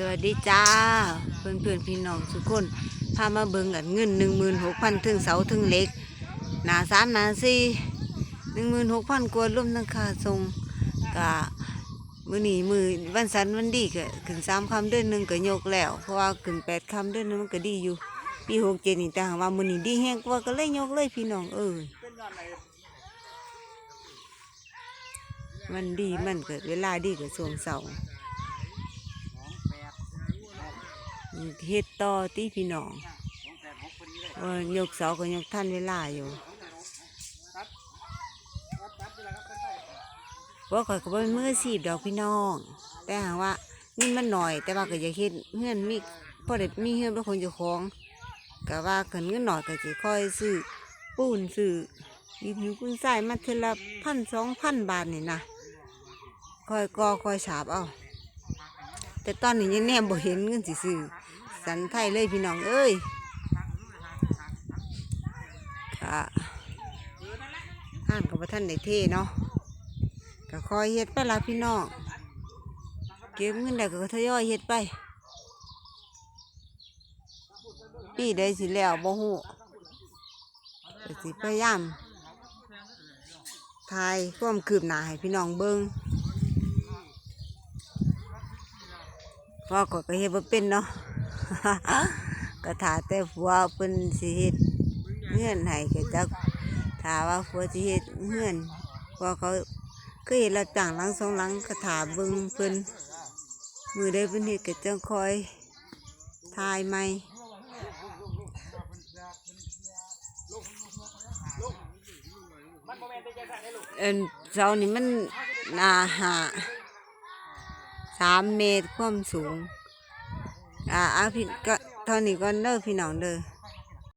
สวัสดีจ้า เพื่อนเพื่อนพี่น้องทุกคนพามาเบิ่งกันเงินหนึ่งหมื่นหกพันถึงเสาถึงเล็ก หนาสามหนาสี่หนึ่งหมื่นหกพันกว่ารวมทั้งค่าส่งกะมือหนีมือวันสันวันดีก็ขึ้นสามคำเดือนหนึ่งก็ยกแล้ว เพราะว่าขึ้นแปดคำเดือนนึงมันก็ดีอยู่ปีหกเจ็ดนี่แต่หากว่ามือหนีดีแห้งกว่าก็เลยยกเลยพี่น้องเออมันดีมันเกิดเวลาดีกับช่วงเสาร์ เฮ็ดต่อที่พี่น้องว่ายกเสาก็ยกท่านเวลาอยู่ว่าข่อยก็บ่เป็นมืออาชีพดอกพี่น้อง แต่หากว่านี่มันหน่อย แต่ว่าก็อยากเฮ็ดเฮือนมีพอได้มีเฮือนเป็นคนเจ้าของก็ว่ากันเงินหน่อยก็สิค่อยซื้อปูนซื้อดินหินกุ้นทรายมาเทอละพันสองพันบาทนี่นะค่อยก่อค่อยฉาบเอา แต่ตอนนี้ยังแนมบ่เห็นเงินสิซื้อสันไทยเลยพี่น้องเอ้ยค่ะห้านกับท่านได้เท่เนาะก็คอยเฮ็ดไปละพี่น้องเก็บเงินได้ก็ทยอยเฮ็ดไปปีใดสิแล้วบ่ฮู้สิพยายามทายความคืบหน้าให้พี่น้องเบิ่ง พ่อก็ก็เฮ็ดบ่เป็นเนาะก็ถาแต่ผัวเพิ่นสิเฮ็ดเงื่อนให้ก็จักถาว่าผัวสิเฮ็ดเงื่อนเพอเขาเคยเฮ็ดแล้วจ้างหลังสองหลังก็ถาเบิ่งเพิ่นมือได้เพิ่นเฮ็ดก็จังคอยทายใหม่เอ็นเสานี่มันนาหา สามเมตรความสูง อ่าอาพี่ก็เท่านี้ก็เลิกพี่น้องเด้อ